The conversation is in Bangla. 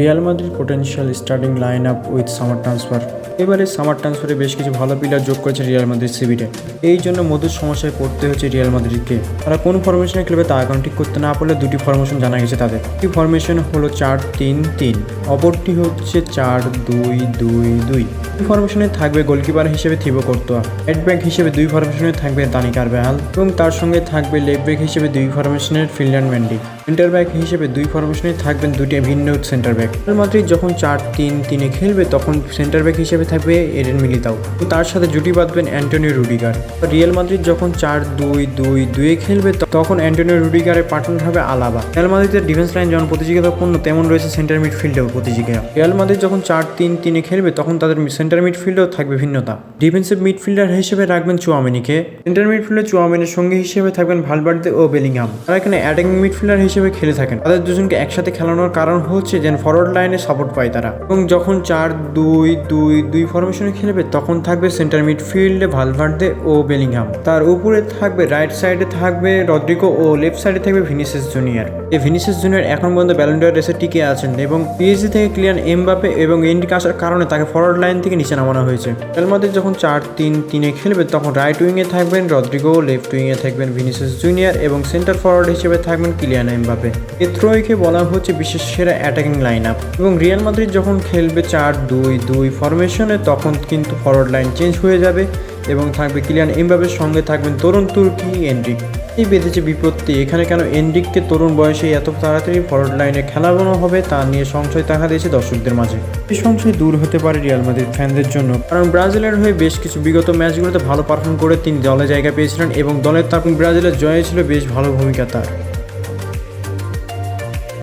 Real Madrid potential starting line up with summer transfer এবারে সামার ট্রান্সফারে বেশ কিছু ভালো প্লেয়ার যোগ করেছে রিয়াল মাদ্রিদ সিবিটে এই জন্য মধুর সমস্যায় পড়তে হচ্ছে রিয়াল মাদ্রিদকে। তারা কোন ফরমেশনে খেলবে তা এখন ঠিক করতে না পারলে দুটি ফরমেশন জানা গেছে তাদের। একটি ফরমেশন হলো চার তিন তিন, অপরটি হচ্ছে চার দুই দুই দুই। এই ফরমেশনে থাকবে গোলকিপার হিসেবে থিবো কোর্তোয়া হেড ব্যাক হিসেবে দুই ফরমেশনে থাকবে দানি কারবেহাল এবং তার সঙ্গে থাকবে লেগ ব্যাক হিসেবে দুই ফরমেশনের ফিনল্যান্ড ম্যান্ডি সেন্টার ব্যাক হিসেবে দুই ফরমেশনে থাকবেন দুটি ভিন্ন সেন্টার ব্যাক রিয়াল মাদ্রিদ যখন চার তিন তিনে খেলবে, তখন সেন্টার ব্যাক হিসেবে থাকবে এডেন মিলিতাও তার সাথে জুটি বাঁধবেন অ্যান্টনিও রুডিগার রিয়াল মাদ্রিদ যখন চার দুই দুই দুয়ে খেলবে তখন অ্যান্টনিও রুডিগারের পার্টনার হবে আলাবা রিয়াল মাদ্রিদের ডিফেন্স লাইন যেমন প্রতিযোগিতাপূর্ণ তেমন রয়েছে সেন্টার মিডফিল্ডেও প্রতিযোগিতা রিয়াল মাদ্রিদ যখন চার তিন তিনে খেলবে, তখন তাদের সেন্টার মিডফিল্ডেও থাকবে ভিন্নতা। ডিফেন্সিভ মিডফিল্ডার হিসেবে রাখবেন চুয়ামিনিকে সেন্টার মিডফিল্ডে চুয়ামিনের সঙ্গী হিসেবে থাকবেন ভালবার্দে ও বেলিংহাম তারা এখানে অ্যাটাকিং মিডফিল্ডার হিসেবে খেলে থাকেন। তাদের দুজনকে একসাথে খেলানোর কারণ হচ্ছে যেন ফরওয়ার্ড লাইনে সাপোর্ট পায় তারা। এবং যখন চার, দুই দুই দুই ফরমেশনে খেলবে, তখন থাকবে সেন্টার মিডফিল্ডে ভালভার্দে ও বেলিংহাম। তার উপরে থাকবে রাইট সাইডে থাকবে রদ্রিগো ও লেফট সাইডে থাকবে ভিনিসিয়াস জুনিয়র। এই ভিনিসিয়াস জুনিয়র এখন পর্যন্ত ব্যালেন্ডার রেসে টিকে আছেন এবং পিএসজি থেকে ক্লিয়ার এমবাপে এবং এন্ডিক আসার কারণে তাকে ফরওয়ার্ড লাইন থেকে নিচে নামানো হয়েছে। রিয়াল মাদ্রিদ যখন চার, তিন, তিনে খেলবে, তখন রাইট উইংয়ে থাকবেন রদ্রিগো লেফট উইংয়ে থাকবেন ভিনিসিয়াস জুনিয়র এবং সেন্টার ফরওয়ার্ড হিসেবে থাকবেন কিলিয়ান এমবাপে। এই ত্রয়কে বলা হচ্ছে বিশ্বের সেরা অ্যাটাকিং লাইন আপ এবং রিয়াল মাদ্রিদ যখন খেলবে চার দুই দুই ফরমেশনে তখন কিন্তু ফরওয়ার্ড লাইন চেঞ্জ হয়ে যাবে এবং থাকবে কিলিয়ান এমবাপের সঙ্গে থাকবেন তরুণ তুর্কি এন্ড্রিক এই বেঁধেছে বিপত্তি। এখানে কেন এন্ড্রিককে তরুণ বয়সে এত তাড়াতাড়ি ফরওয়ার্ড লাইনে খেলানো হবে তা নিয়ে সংশয় দেখা দিয়েছে দর্শকদের মাঝে। এই সংশয় দূর হতে পারে রিয়াল মাদ্রিদ ফ্যানদের জন্য। কারণ ব্রাজিলের হয়ে বেশ কিছু বিগত ম্যাচগুলোতে ভালো পারফর্ম করে তিনি দলে জায়গা পেয়েছিলেন এবং দলের তার ব্রাজিলের জয়ে ছিল বেশ ভালো ভূমিকা তার।